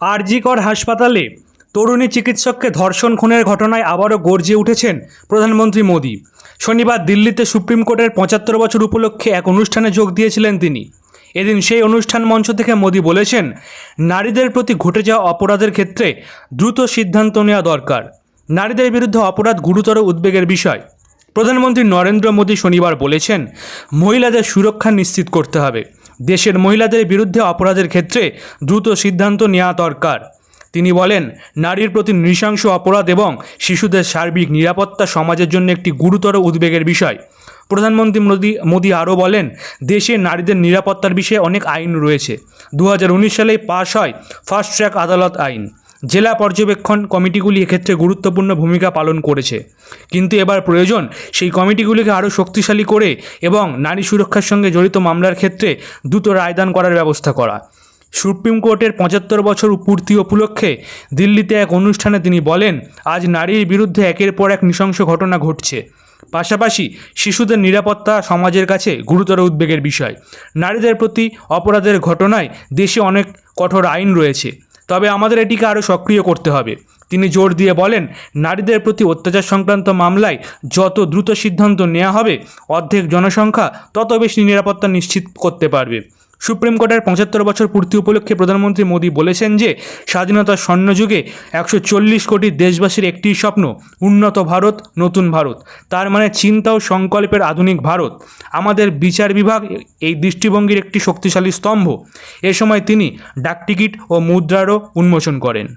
আরজিকর হাসপাতালে তরুণী চিকিৎসককে ধর্ষণ খুনের ঘটনায় আবারও গর্জে উঠেছেন প্রধানমন্ত্রী মোদী। শনিবার দিল্লিতে সুপ্রিম কোর্টের পঁচাত্তর বছর উপলক্ষে এক অনুষ্ঠানে যোগ দিয়েছিলেন তিনি। এদিন সেই অনুষ্ঠান মঞ্চ থেকে মোদী বলেছেন, নারীদের প্রতি ঘটে যাওয়া অপরাধের ক্ষেত্রে দ্রুত সিদ্ধান্ত নেওয়া দরকার। নারীদের বিরুদ্ধে অপরাধ গুরুতর উদ্বেগের বিষয়। প্রধানমন্ত্রী নরেন্দ্র মোদী শনিবার বলেছেন, মহিলাদের সুরক্ষা নিশ্চিত করতে হবে। দেশের মহিলাদের বিরুদ্ধে অপরাধের ক্ষেত্রে দ্রুত সিদ্ধান্ত নেওয়া দরকার। তিনি বলেন, নারীর প্রতি নৃশংস অপরাধ এবং শিশুদের সার্বিক নিরাপত্তা সমাজের জন্য একটি গুরুতর উদ্বেগের বিষয়। প্রধানমন্ত্রী মোদী মোদী আরও বলেন, দেশে নারীদের নিরাপত্তার বিষয়ে অনেক আইন রয়েছে। দু হাজার উনিশ সালে পাশ হয় ফাস্ট ট্র্যাক আদালত আইন। জেলা পর্যবেক্ষণ কমিটিগুলি এক্ষেত্রে গুরুত্বপূর্ণ ভূমিকা পালন করেছে। কিন্তু এবার প্রয়োজন সেই কমিটিগুলিকে আরও শক্তিশালী করে এবং নারী সুরক্ষার সঙ্গে জড়িত মামলার ক্ষেত্রে দ্রুত রায়দান করার ব্যবস্থা করা। সুপ্রিম কোর্টের পঁচাত্তর বছর পূর্তি উপলক্ষে দিল্লিতে এক অনুষ্ঠানে তিনি বলেন, আজ নারীর বিরুদ্ধে একের পর এক নৃশংস ঘটনা ঘটছে। পাশাপাশি শিশুদের নিরাপত্তা সমাজের কাছে গুরুতর উদ্বেগের বিষয়। নারীদের প্রতি অপরাধের ঘটনায় দেশে অনেক কঠোর আইন রয়েছে। তবে আমাদের এটিকে আরও সক্রিয় করতে হবে। তিনি জোর দিয়ে বলেন, নারীদের প্রতি অত্যাচার সংক্রান্ত মামলায় যত দ্রুত সিদ্ধান্ত নেওয়া হবে, অর্ধেক জনসংখ্যা তত বেশি নিরাপত্তা নিশ্চিত করতে পারবে। সুপ্রিম কোর্টের পঁচাত্তর বছর পূর্তি উপলক্ষে প্রধানমন্ত্রী মোদী বলেছেন যে, স্বাধীনতার স্বর্ণযুগে একশো চল্লিশ কোটি দেশবাসীর একটি স্বপ্ন, উন্নত ভারত, নতুন ভারত। তার মানে চিন্তা ও সংকল্পের আধুনিক ভারত। আমাদের বিচার বিভাগ এই দৃষ্টিভঙ্গির একটি শক্তিশালী স্তম্ভ। এ সময় তিনি ডাকটিকিট ও মুদ্রারও উন্মোচন করেন।